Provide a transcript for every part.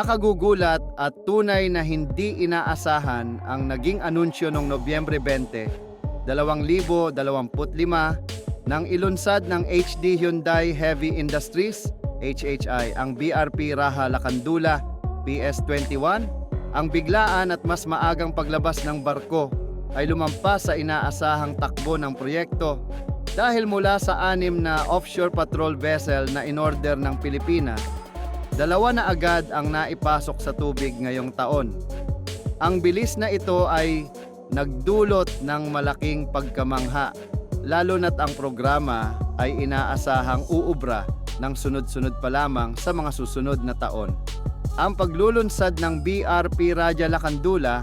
Nakagugulat at tunay na hindi inaasahan ang naging anunsyo noong Nobyembre 20, 2025 nang ilunsad ng HD Hyundai Heavy Industries HHI ang BRP Raha Lakandula PS21 ang biglaan at mas maagang paglabas ng barko ay lumampas sa inaasahang takbo ng proyekto dahil mula sa anim na offshore patrol vessel na inorder ng Pilipinas Dalawa na agad ang naipasok sa tubig ngayong taon. Ang bilis na ito ay nagdulot ng malaking pagkamangha, lalo na't ang programa ay inaasahang uubra ng sunod-sunod pa lamang sa mga susunod na taon. Ang paglulunsad ng BRP Raja Lakandula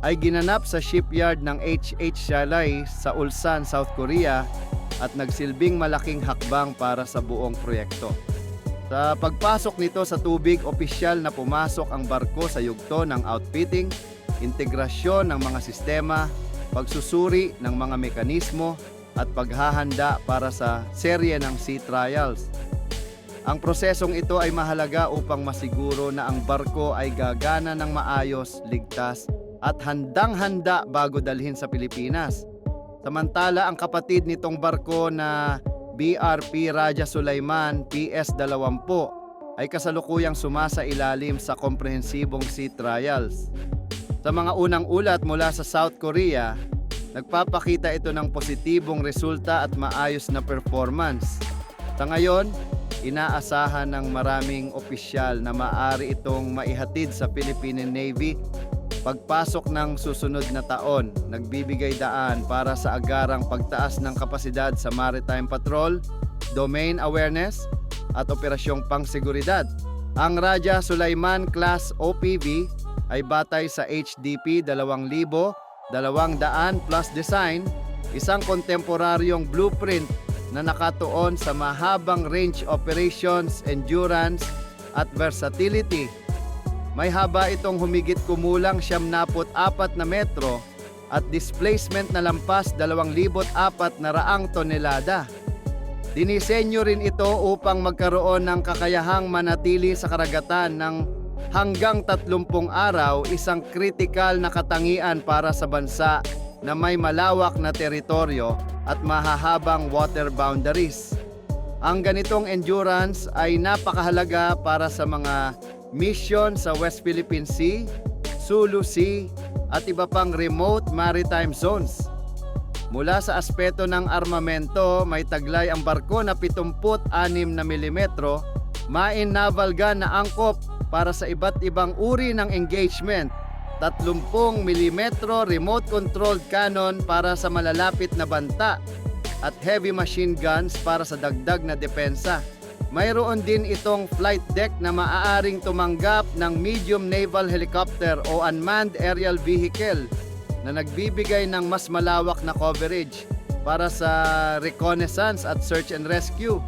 ay ginanap sa shipyard ng HH Shalay sa Ulsan, South Korea at nagsilbing malaking hakbang para sa buong proyekto. Sa pagpasok nito sa tubig, opisyal na pumasok ang barko sa yugto ng outfitting, integrasyon ng mga sistema, pagsusuri ng mga mekanismo at paghahanda para sa serye ng sea trials. Ang prosesong ito ay mahalaga upang masiguro na ang barko ay gagana ng maayos, ligtas at handang-handa bago dalhin sa Pilipinas. Samantala ang kapatid nitong barko na BRP Raja Sulaiman PS-20 ay kasalukuyang sumasa ilalim sa komprehensibong sea trials. Sa mga unang ulat mula sa South Korea, nagpapakita ito ng positibong resulta at maayos na performance. Sa ngayon, inaasahan ng maraming opisyal na maaari itong maihatid sa Philippine Navy Pagpasok ng susunod na taon, nagbibigay daan para sa agarang pagtaas ng kapasidad sa maritime patrol, domain awareness, at operasyong pangseguridad. Ang Raja Sulaiman Class OPV ay batay sa HDP 2000, 200 plus design, isang kontemporaryong blueprint na nakatuon sa mahabang range operations, endurance, at versatility may haba itong humigit kumulang 74 na metro at displacement na lampas 2,400 na raang tonelada. Dinisenyo rin ito upang magkaroon ng kakayahang manatili sa karagatan ng hanggang 30 araw isang kritikal na katangian para sa bansa na may malawak na teritoryo at mahahabang water boundaries. Ang ganitong endurance ay napakahalaga para sa mga mission sa West Philippine Sea, Sulu Sea at iba pang remote maritime zones. Mula sa aspeto ng armamento, may taglay ang barko na 76 na milimetro, main naval gun na angkop para sa iba't ibang uri ng engagement, 30 mm remote controlled cannon para sa malalapit na banta, at heavy machine guns para sa dagdag na depensa. Mayroon din itong flight deck na maaaring tumanggap ng medium naval helicopter o unmanned aerial vehicle na nagbibigay ng mas malawak na coverage para sa reconnaissance at search and rescue.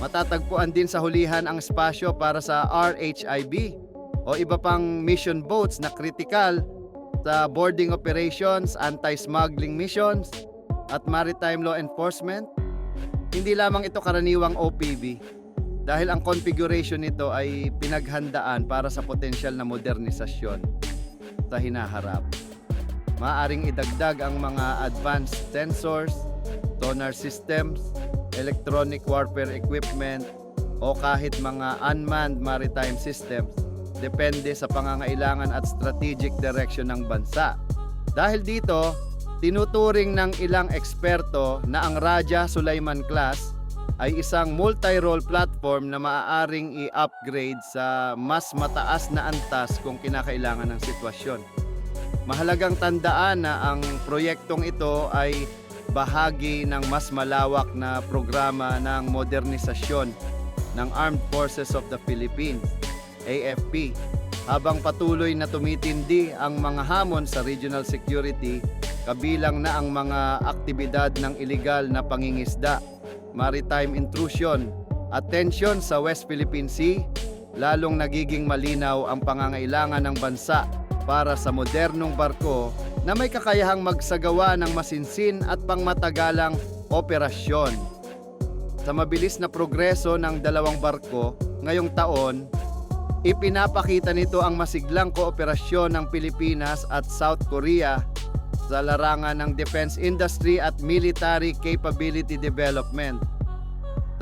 Matatagpuan din sa hulihan ang espasyo para sa RHIB o iba pang mission boats na critical sa boarding operations, anti-smuggling missions, at maritime law enforcement. Hindi lamang ito karaniwang OPV, dahil ang configuration nito ay pinaghandaan para sa potensyal na modernisasyon sa hinaharap. Maaring idagdag ang mga advanced sensors, sonar systems, electronic warfare equipment, o kahit mga unmanned maritime systems depende sa pangangailangan at strategic direction ng bansa. Dahil dito, tinuturing ng ilang eksperto na ang Raja Sulaiman class ay isang multi-role platform na maaaring i-upgrade sa mas mataas na antas kung kinakailangan ng sitwasyon. Mahalagang tandaan na ang proyektong ito ay bahagi ng mas malawak na programa ng modernisasyon ng Armed Forces of the Philippines, AFP, habang patuloy na tumitindi ang mga hamon sa regional security kabilang na ang mga aktibidad ng iligal na pangingisda maritime intrusion at sa West Philippine Sea, lalong nagiging malinaw ang pangangailangan ng bansa para sa modernong barko na may kakayahang magsagawa ng masinsin at pangmatagalang operasyon. Sa mabilis na progreso ng dalawang barko ngayong taon, Ipinapakita nito ang masiglang kooperasyon ng Pilipinas at South Korea sa larangan ng defense industry at military capability development.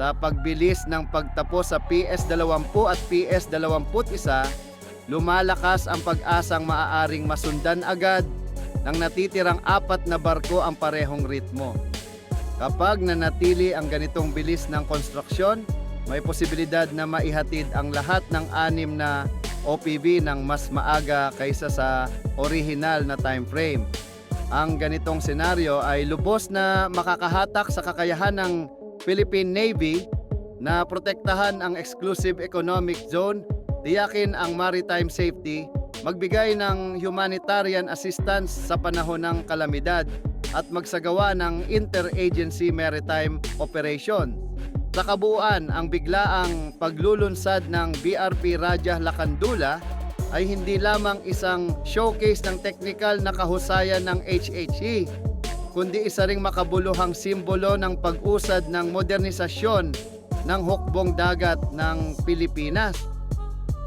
Sa pagbilis ng pagtapos sa PS-20 at PS-21, lumalakas ang pag-asang maaaring masundan agad ng natitirang apat na barko ang parehong ritmo. Kapag nanatili ang ganitong bilis ng konstruksyon, may posibilidad na maihatid ang lahat ng anim na OPV ng mas maaga kaysa sa orihinal na time frame. Ang ganitong senaryo ay lubos na makakahatak sa kakayahan ng Philippine Navy na protektahan ang exclusive economic zone, tiyakin ang maritime safety, magbigay ng humanitarian assistance sa panahon ng kalamidad at magsagawa ng interagency maritime operation. Sa kabuuan, ang biglaang paglulunsad ng BRP Raja Lakandula ay hindi lamang isang showcase ng technical na kahusayan ng HHE, kundi isa ring makabuluhang simbolo ng pag-usad ng modernisasyon ng hukbong dagat ng Pilipinas.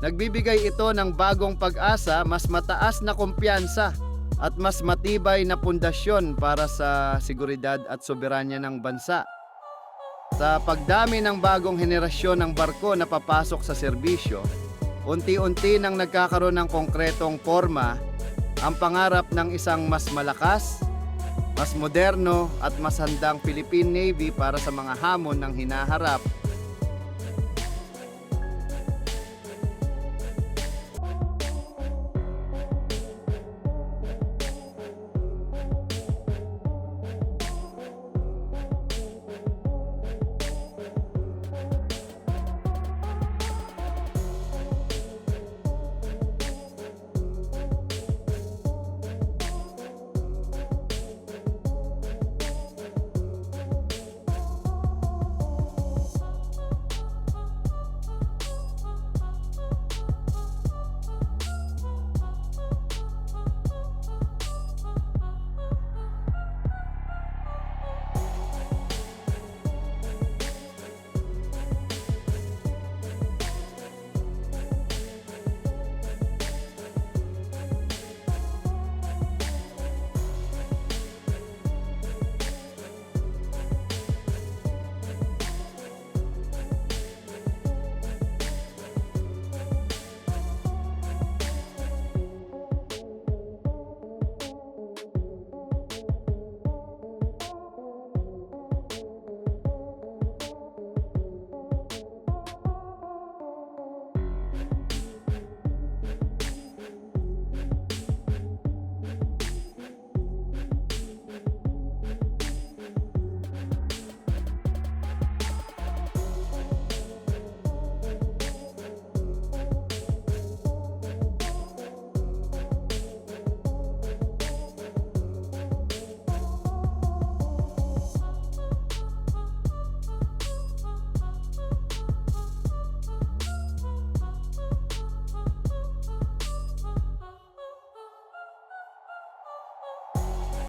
Nagbibigay ito ng bagong pag-asa, mas mataas na kumpiyansa at mas matibay na pundasyon para sa seguridad at soberanya ng bansa. Sa pagdami ng bagong henerasyon ng barko na papasok sa serbisyo, unti-unti nang nagkakaroon ng konkretong forma ang pangarap ng isang mas malakas, mas moderno at mas handang Philippine Navy para sa mga hamon ng hinaharap